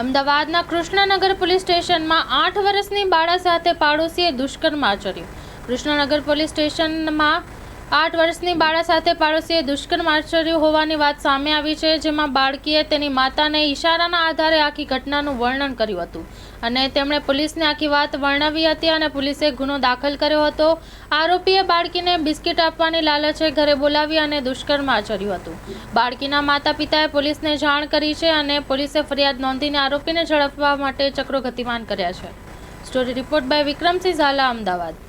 અમદાવાદના કૃષ્ણનગર પોલીસ સ્ટેશનમાં આઠ વર્ષની બાળા સાથે પાડોશીએ દુષ્કર્મ આચર્યું. કૃષ્ણનગર પોલીસ સ્ટેશનમાં આઠ વર્ષની બાળા સાથે પાડોશીએ દુષ્કર્મ આચર્યું હોવાની વાત સામે આવી છે, જેમાં બાળકીએ તેની માતાને ઈશારાના આધારે આખી ઘટનાનું વર્ણન કર્યું હતું. અને તેમણે પોલીસને આખી વાત વર્ણવી હતી અને પોલીસે ગુનો દાખલ કર્યો હતો. આરોપીએ બાળકીને બિસ્કિટ આપવાની લાલચે ઘરે બોલાવી અને દુષ્કર્મ આચર્યું હતું. બાળકીના માતા પિતાએ પોલીસને જાણ કરી છે અને પોલીસે ફરિયાદ નોંધીને આરોપીને ઝડપવા માટે ચક્રો ગતિમાન કર્યા છે. Story report by Vikramsinh Zala, Ahmedabad.